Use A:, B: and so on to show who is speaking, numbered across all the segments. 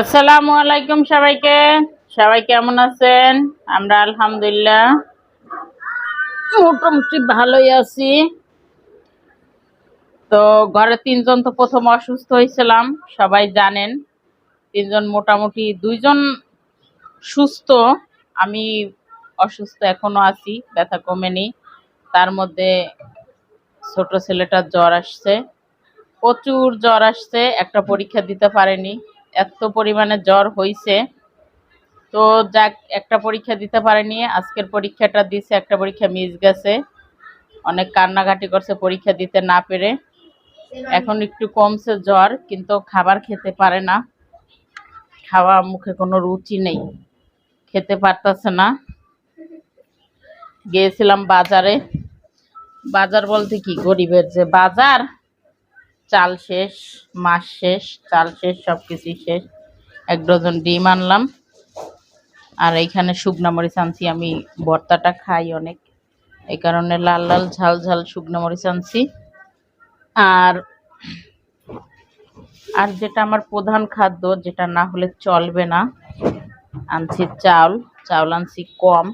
A: আসসালামু আলাইকুম সবাইকে। সবাই কেমন আছেন? আমরা আলহামদুলিল্লাহ। মোটামুটি ভালোই আছি। তো ঘরে তিনজন তো প্রথম অসুস্থ হয়েছিলাম, সবাই জানেন। তিনজন মোটামুটি, দুইজন সুস্থ। আমি অসুস্থ এখনও আছি, ব্যথা কমেনি। তার মধ্যে ছোট ছেলেটার জ্বর আসছে। প্রচুর জ্বর আসছে, একটা পরীক্ষা দিতে পারেনি। এত পরিমাণে জ্বর হইছে। তো যাক, একটা পরীক্ষা দিতে পারেনি। আজকের পরীক্ষাটা দিছে, একটা পরীক্ষা মিস গেছে। অনেক কান্নাকাটি করছে পরীক্ষা দিতে না পেরে। এখন একটু কমছে জ্বর, কিন্তু খাবার খেতে পারে না। খাওয়া মুখে কোনো রুচি নেই। খেতে পারতেছে না। গিয়েছিলাম বাজারে। বাজার বলতে কি গরিবের যে বাজার? চাল শেষ, মাছ শেষ, চাল শেষ সব কিছুই শেষ। এক ডজন ডিম আনলাম। আর এইখানে শুকনা মরিচ আনছি। আমি ভর্তাটা খাই অনেক। এই কারণে লাল লাল, ঝাল ঝাল শুকনো মরিচ আনছি। আর আর যেটা আমার প্রধান খাদ্য, যেটা না হলে চলবে না, আনছি চাউল। চাউল আনছি কম।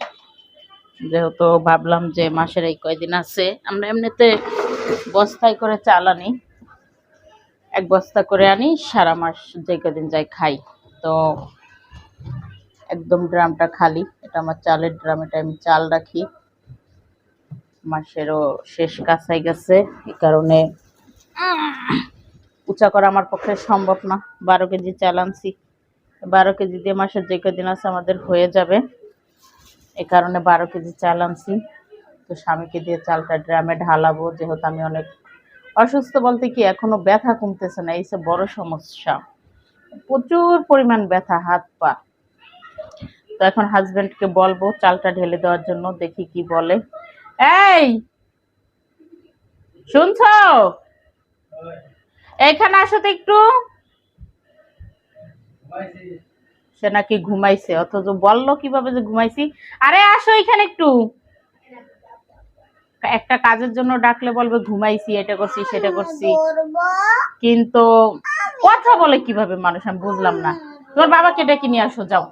A: যেহেতু ভাবলাম যে মাসের এই কয়দিন আছে, আমরা এমনিতে বস্তায় করে চাল আনি। এক বস্তা করে আনি, সারা মাস যে কদিন যাই খাই। তো একদম ড্রামটা খালি, এটা আমার চালের ড্রাম, এটা আমি চাল রাখি। মাসেরও শেষ কাছাই গেছে এই কারণে উঁচা করা আমার পক্ষে সম্ভব না। বারো কেজি চাল আনছি। বারো কেজি দিয়ে মাসের যে কদিন আছে আমাদের হয়ে যাবে। এ কারণে বারো কেজি চাল আনছি। তো স্বামীকে দিয়ে চালটা ড্রামে ঢালাবো, যেহেতু আমি অনেক অসুস্থ বলতে কি এখনও ব্যথা কমতেছে না? এই সে বড় সমস্যা। প্রচুর পরিমাণ ব্যথা, হাত, পা। তো এখন হাজবেন্ডকে বলব, চালটা ঢেলে দেওয়ার জন্য দেখি কি বলে। এই! শুনছ? এখানে আসো তো একটু। সে নাকি ঘুমাইছে, অথচ বলল কীভাবে যে ঘুমাইছি। আরে আসো এখানে একটু। একটা কাজের জন্য ডাকলে বলবে ঘুমাইছি এটা করছি সেটা করছি। কিন্তু কথা বলে কীভাবে মানুষ আমি বুঝলাম না। তোমার বাবাকে ডেকে নিয়ে আসো যাও।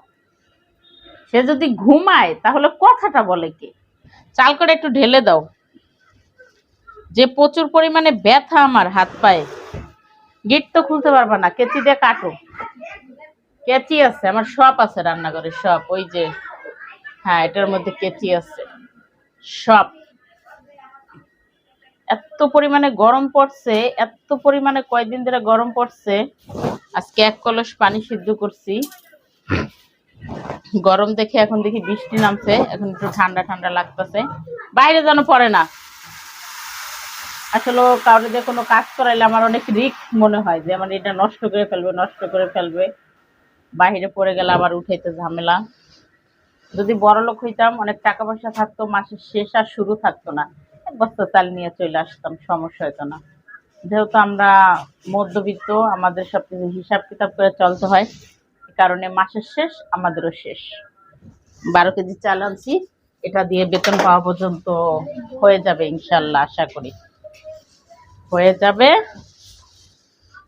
A: সে যদি ঘুমায় তাহলে কথাটা বলে কে? চাল করে একটু ঢেলে দাও। যে প্রচুর পরিমাণে ব্যথা আমার হাত পায়ে গেট তো খুলতে পারবা না কেচি দিয়ে কাটো। কেচি আছে আমার সব আছে রান্নাঘরে সব ওই যে হ্যাঁ এটার মধ্যে কেচি আছে। সব। এত পরিমাণে গরম পড়ছে, এত পরিমাণে কয়দিন ধরে গরম পড়ছে। আজকে এক কলস পানি সিদ্ধ করছি। গরম দেখে এখন দেখি বৃষ্টি নামছে, এখন একটু ঠান্ডা ঠান্ডা লাগতেছে। বাইরে যেন পড়ে না। আসলে কাউরে দিয়ে কোনো কাজ করাইলে আমার অনেক রিস্ক মনে হয় যে আমার এটা নষ্ট করে ফেলবে, নষ্ট করে ফেলবে। বাইরে পড়ে গেলে আবার উঠাইতে ঝামেলা। যদি বড় লোক হইতাম, অনেক টাকা পয়সা থাকতো, মাসের শেষ আর শুরু থাকতো না। বস্তা চাল নিয়ে চলে আসতাম, সমস্যা হতো না। যেহেতু আমরা মধ্যবিত্ত, আমাদের সব কিছু হিসাব কিতাব করে চলতে হয় কারণে মাসের শেষ, আমাদেরও শেষ। বারো কেজি চাল আনছি, এটা দিয়ে বেতন পাওয়া পর্যন্ত হয়ে যাবে ইনশাল্লাহ, আশা করি। হয়ে যাবে।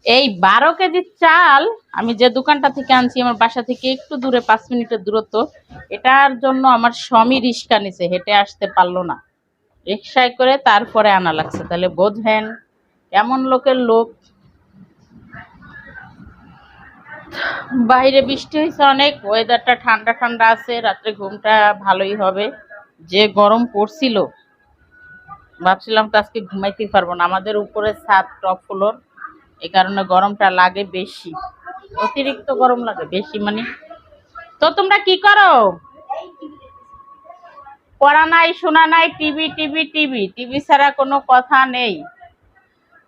A: এই বারো কেজি চাল আমি যে দোকানটা থেকে আনছি, আমার বাসা থেকে একটু দূরে, পাঁচ মিনিটের দূরত্ব, এটার জন্য আমার স্বামী রিক্সা নিছে, হেঁটে আসতে পারল না। রিক্সায় করে তারপরে আনা লাগছে। তাহলে বোঝেন এমন লোকের লোক? বাইরে বৃষ্টি হয়েছে অনেক ওয়েদারটা ঠান্ডা ঠান্ডা আছে, রাত্রে ঘুমটা ভালোই হবে। যে গরম পড়ছিল, ভাবছিলাম তো আজকে ঘুমাইতেই পারব না। আমাদের উপরে ছাদ টপ ফ্লোর এ কারণে গরমটা লাগে বেশি। অতিরিক্ত গরম লাগে বেশি মানে তো তোমরা কি করো? পড়া নাই, শোনা নাই, টিভি টিভি টিভি টিভি ছাড়া কোনো কথা নেই।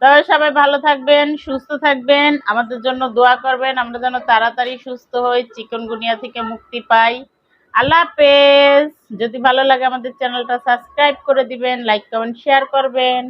A: তবে সবাই ভালো থাকবেন, সুস্থ থাকবেন, আমাদের জন্য দোয়া করবেন, আমরা যেন তাড়াতাড়ি সুস্থ হই চিকনগুনিয়া থেকে মুক্তি পাই। আল্লাহ হাফেজ। যদি ভালো লাগে আমাদের চ্যানেলটা সাবস্ক্রাইব করে দিবেন, লাইক, কমেন্ট, শেয়ার করবেন।